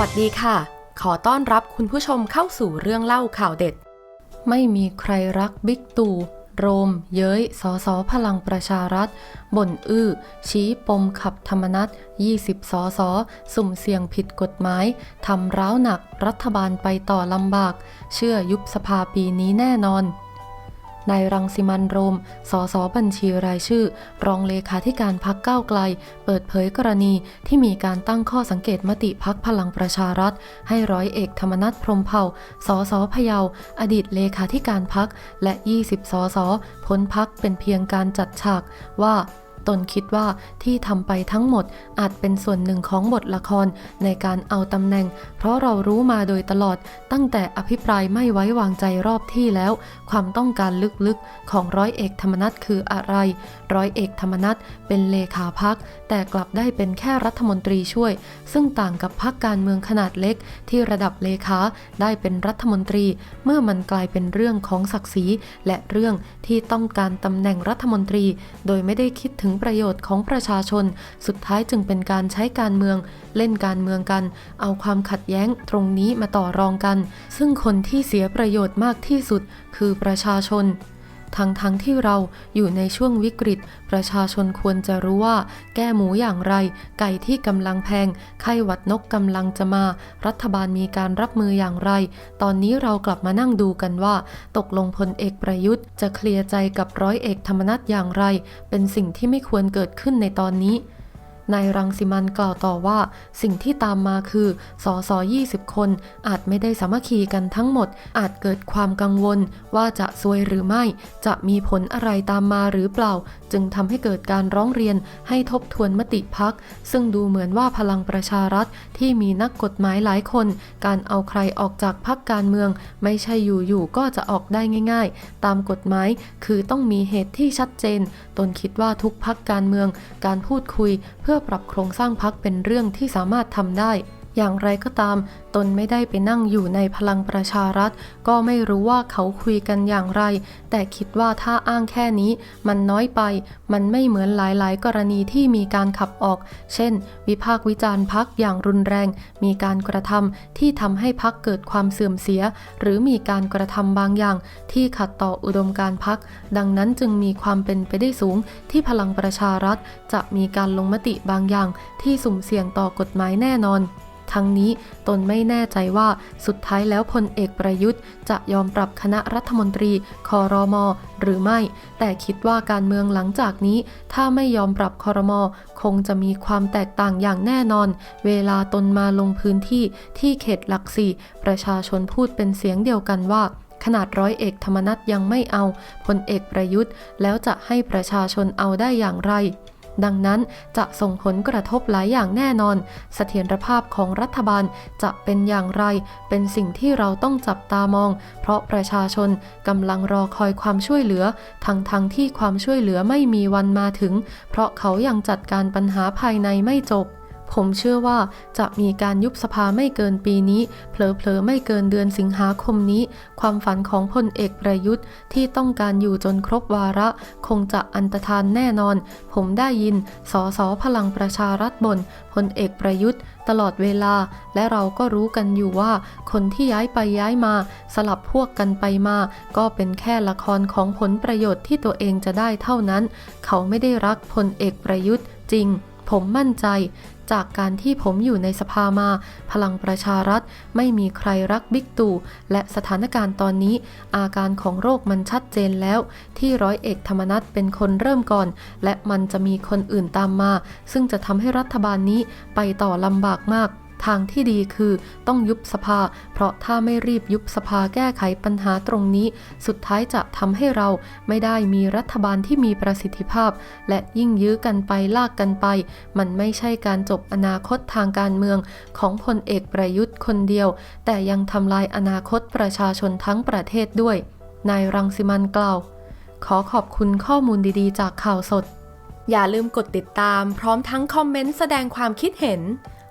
วัสดีค่ะ ขอต้อนรับคุณผู้ชมเข้าสู่เรื่องเล่าข่าวเด็ด ไม่มีใครรักบิ๊กตู่โรม เย้ยสสพลังประชารัฐ บ่นอื้อ ชี้ปมขับธรรมนัต20สสสุ่มเสี่ยงผิดกฎหมาย ทำร้าวหนักรัฐบาลไปต่อลำบาก เชื่อยุบสภาปีนี้แน่นอน นายรังสิมันโรม สสบัญชีรายชื่อ รองเลขาธิการพักก้าวไกล เปิดเผยกรณีที่มีการตั้งข้อสังเกตมติพักพลังประชารัฐ ให้ร้อยเอกธรรมนัฐพรมเผ่า สสพะเยา อดีตเลขาธิการพักและ 20 สสพ้นพักเป็นเพียงการจัดฉากว่า ตนคิดว่าที่ทำไปทั้งหมดอาจเป็นส่วนหนึ่งของบทละครในการเอาตำแหน่ง เพราะเรารู้มาโดยตลอดตั้งแต่อภิปรายไม่ไว้วางใจรอบที่แล้ว ความต้องการลึกๆของร้อยเอกธรรมนัฐคืออะไร ร้อยเอกธรรมนัฐเป็นเลขาพัก แต่กลับได้เป็นแค่รัฐมนตรีช่วย ซึ่งต่างกับพักการเมืองขนาดเล็ก ที่ระดับเลขาได้เป็นรัฐมนตรี เมื่อมันกลายเป็นเรื่องของศักดิ์ศรีและเรื่องที่ต้องการตำแหน่งรัฐมนตรี โดยไม่ได้คิดถึงประโยชน์ของประชาชน สุดท้ายจึงเป็นการใช้การเมือง เล่นการเมืองกัน เอาความขัดแย้งตรงนี้มาต่อรองกัน ซึ่งคนที่เสียประโยชน์มากที่สุด คือประชาชน ทั้งทั้งที่เราอยู่ในช่วงวิกฤต ประชาชนควรจะรู้ว่า แก้หมูอย่างไร ไก่ที่กำลังแพง ไข้หวัดนกกำลังจะมา รัฐบาลมีการรับมืออย่างไร ตอนนี้เรากลับมานั่งดูกันว่า ตกลงพลเอกประยุทธ์ จะเคลียร์ใจกับร้อยเอกธรรมนัฐอย่างไร เป็นสิ่งที่ไม่ควรเกิดขึ้นในตอนนี้ นายรังสิมันกล่าวต่อว่า สิ่งที่ตามมาคือสส20 คน อาจไม่ได้สามัคคีกันทั้งหมด อาจเกิดความกังวล ว่าจะซวยหรือไม่ จะมีผลอะไรตามมาหรือเปล่า จึงทำให้เกิดการร้องเรียนให้ทบทวนมติพัก ซึ่งดูเหมือนว่าพลังประชารัฐที่มีนักกฎหมายหลายคน การเอาใครออกจากพักการเมือง ไม่ใช่อยู่ๆก็จะออกได้ง่าย ๆ ตามกฎหมายคือต้องมีเหตุที่ชัดเจน ตนคิดว่าทุกพักการเมือง การพูดคุยเพื่อพื่อปรับโครงสร้างพักเป็นเรื่องที่สามารถทำได้ อย่างไรก็ตาม ตนไม่ได้ไปนั่งอยู่ในพลังประชารัฐ ก็ไม่รู้ว่าเขาคุยกันอย่างไร แต่คิดว่าถ้าอ้างแค่นี้ มันน้อยไป มันไม่เหมือนหลายๆ กรณีที่มีการขับออก เช่น วิพากษ์วิจารณ์พักอย่างรุนแรง มีการกระทำที่ทำให้พักเกิดความเสื่อมเสีย หรือมีการกระทำบางอย่าง ที่ขัดต่ออุดมการพัก ดังนั้นจึงมีความเป็นไปได้สูง ที่พลังประชารัฐ จะมีการลงมติบางอย่าง ที่สุ่มเสี่ยงต่อกฎหมายแน่นอน ทั้งนี้ตนไม่แน่ใจว่าสุดท้ายแล้วพลเอกประยุทธ์ จะยอมปรับคณะรัฐมนตรีคอรมอหรือไม่ แต่คิดว่าการเมืองหลังจากนี้ ถ้าไม่ยอมปรับคอรมอคงจะมีความแตกต่างอย่างแน่นอน เวลาตนมาลงพื้นที่ที่เขตหลักสี่ประชาชนพูดเป็นเสียงเดียวกันว่าขนาดร้อยเอกธรรมนัฐยังไม่เอาพลเอกประยุทธ์ แล้วจะให้ประชาชนเอาได้อย่างไร ดังนั้นจะส่งผลกระทบหลายอย่างแน่นอน เสถียรภาพของรัฐบาลจะเป็นอย่างไร เป็นสิ่งที่เราต้องจับตามอง เพราะประชาชนกำลังรอคอยความช่วยเหลือ ทั้งทั้งที่ความช่วยเหลือไม่มีวันมาถึง เพราะเขายังจัดการปัญหาภายในไม่จบ ผมเชื่อว่าจะมีการยุบสภาไม่เกินปีนี้ เผลอๆไม่เกินเดือนสิงหาคมนี้ ความฝันของพลเอกประยุทธ์ที่ต้องการอยู่จนครบวาระ คงจะอันตรธานแน่นอน ผมได้ยินสสพลังประชารัฐบนพลเอกประยุทธ์ ตลอดเวลา และเราก็รู้กันอยู่ว่า คนที่ย้ายไปย้ายมา สลับพวกกันไปมา ก็เป็นแค่ละครของผลประโยชน์ที่ตัวเองจะได้เท่านั้น เขาไม่ได้รักพลเอกประยุทธ์จริง ผมมั่นใจ จากการที่ผมอยู่ในสภามา พลังประชารัฐ ไม่มีใครรักบิ๊กตู่และสถานการณ์ตอนนี้ อาการของโรคมันชัดเจนแล้ว ที่ร้อยเอกธรรมนัฐเป็นคนเริ่มก่อน และมันจะมีคนอื่นตามมา ซึ่งจะทำให้รัฐบาลนี้ไปต่อลำบากมาก ทางที่ดีคือต้องยุบสภา เพราะถ้าไม่รีบยุบสภาแก้ไขปัญหาตรงนี้ สุดท้ายจะทำให้เราไม่ได้มีรัฐบาลที่มีประสิทธิภาพ และยิ่งยื้อกันไปลากกันไป มันไม่ใช่การจบอนาคตทางการเมืองของพลเอกประยุทธ์คนเดียว แต่ยังทำลายอนาคตประชาชนทั้งประเทศด้วย นายรังสิมันกล่าว ขอขอบคุณข้อมูลดีๆ จากข่าวสด อย่าลืมกดติดตามพร้อมทั้งคอมเมนต์แสดงความคิดเห็น